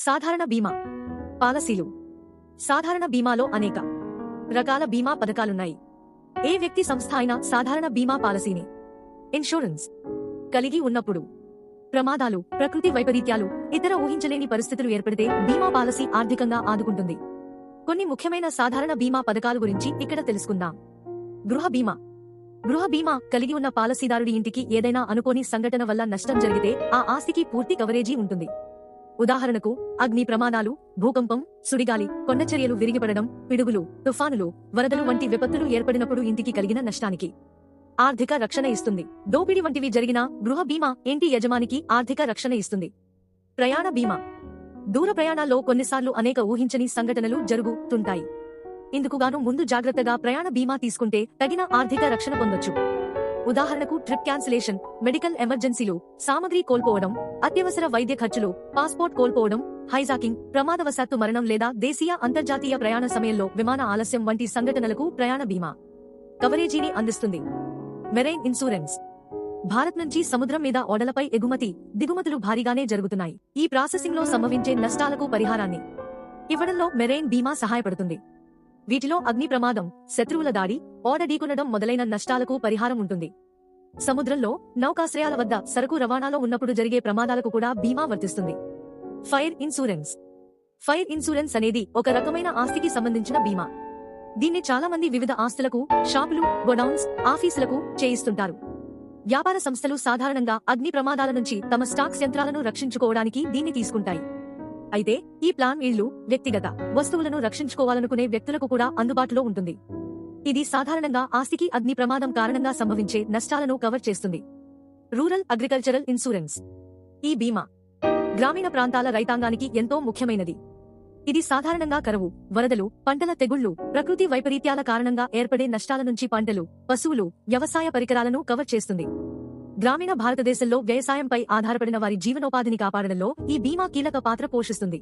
సాధారణ బీమా పాలసీలు. సాధారణ బీమాలో అనేక రకాల బీమా పథకాలున్నాయి. ఏ వ్యక్తి సంస్థ అయినా సాధారణ బీమా పాలసీని ఇన్సూరెన్స్ కలిగి ఉన్నప్పుడు ప్రమాదాలు ప్రకృతి వైపరీత్యాలు ఇతర ఊహించలేని పరిస్థితులు ఏర్పడితే బీమా పాలసీ ఆర్థికంగా ఆదుకుంటుంది. కొన్ని ముఖ్యమైన సాధారణ బీమా పథకాల గురించి ఇక్కడ తెలుసుకుందాం. గృహ బీమా. గృహ బీమా కలిగి ఉన్న పాలసీదారుడి ఇంటికి ఏదైనా అనుకోని సంఘటన వల్ల నష్టం జరిగితే ఆ ఆస్తికి పూర్తి కవరేజీ ఉంటుంది. ఉదాహరణకు అగ్ని ప్రమాదాలు భూకంపం సుడిగాలి కొండచర్యలు విరిగిపడడం పిడుగులు తుఫానులు వరదలు వంటి విపత్తులు ఏర్పడినప్పుడు ఇంటికి కలిగిన నష్టానికి ఆర్థిక రక్షణ ఇస్తుంది. దోపిడీ వంటివి జరిగిన గృహ బీమా ఇంటి యజమానికి ఆర్థిక రక్షణ ఇస్తుంది. ప్రయాణ బీమా. దూర ప్రయాణాల్లో కొన్నిసార్లు అనేక ఊహించని సంఘటనలు జరుగుతుంటాయి. ఇందుకుగాను ముందు జాగ్రత్తగా ప్రయాణ బీమా తీసుకుంటే తగిన ఆర్థిక రక్షణ పొందొచ్చు. ఉదాహరణకు ట్రిప్ క్యాన్సిలేషన్ మెడికల్ ఎమర్జెన్సీలు సామగ్రి కోల్పోవడం అత్యవసర వైద్య ఖర్చులు పాస్పోర్ట్ కోల్పోవడం హైజాకింగ్ ప్రమాదవశాత్తు మరణం లేదా దేశీయ అంతర్జాతీయ ప్రయాణ సమయంలో విమాన ఆలస్యం వంటి సంఘటనలకు ప్రయాణ బీమా కవరేజీని అందిస్తుంది. Marine insurance. భారత్ నుంచి సముద్రం మీద ఓడలపై ఎగుమతి దిగుమతులు భారీగానే జరుగుతున్నాయి. ఈ ప్రాసెసింగ్లో సంభవించే నష్టాలకు పరిహారాన్ని ఇవ్వడంలో మెరైన్ బీమా సహాయపడుతుంది. వీటిలో అగ్ని ప్రమాదం శత్రువుల దాడి ఓడ ఢీకొనడం మొదలైన నష్టాలకు పరిహారం ఉంటుంది. సముద్రంలో నౌకాశ్రయాల వద్ద సరుకు రవాణాలో ఉన్నప్పుడు జరిగే ప్రమాదాలకు కూడా బీమా వర్తిస్తుంది. Fire insurance. ఫైర్ ఇన్సూరెన్స్ అనేది ఒక రకమైన ఆస్తికి సంబంధించిన బీమా. దీన్ని చాలా మంది వివిధ ఆస్తులకు షాపులు గొడౌన్స్ ఆఫీసులకు చేయిస్తుంటారు. వ్యాపార సంస్థలు సాధారణంగా అగ్ని ప్రమాదాల నుంచి తమ స్టాక్స్ యంత్రాలను రక్షించుకోవడానికి దీన్ని తీసుకుంటాయి. అయితే ఈ ప్లాన్ ఇళ్ళు వ్యక్తిగత వస్తువులను రక్షించుకోవాలనుకునే వ్యక్తులకు కూడా అందుబాటులో ఉంటుంది. ఇది సాధారణంగా ఆస్తికి అగ్ని ప్రమాదం కారణంగా సంభవించే నష్టాలను కవర్ చేస్తుంది. Rural agricultural insurance. ఈ బీమా గ్రామీణ ప్రాంతాల రైతాంగానికి ఎంతో ముఖ్యమైనది. ఇది సాధారణంగా కరువు వరదలు పంటల తెగుళ్ళు ప్రకృతి వైపరీత్యాల కారణంగా ఏర్పడే నష్టాల నుంచి పంటలు పశువులు వ్యవసాయ పరికరాలను కవర్ చేస్తుంది. గ్రామీణ భారతదేశంలో వ్యవసాయంపై ఆధారపడిన వారి జీవనోపాధిని కాపాడడంలో ఈ బీమా కీలక పాత్ర పోషిస్తుంది.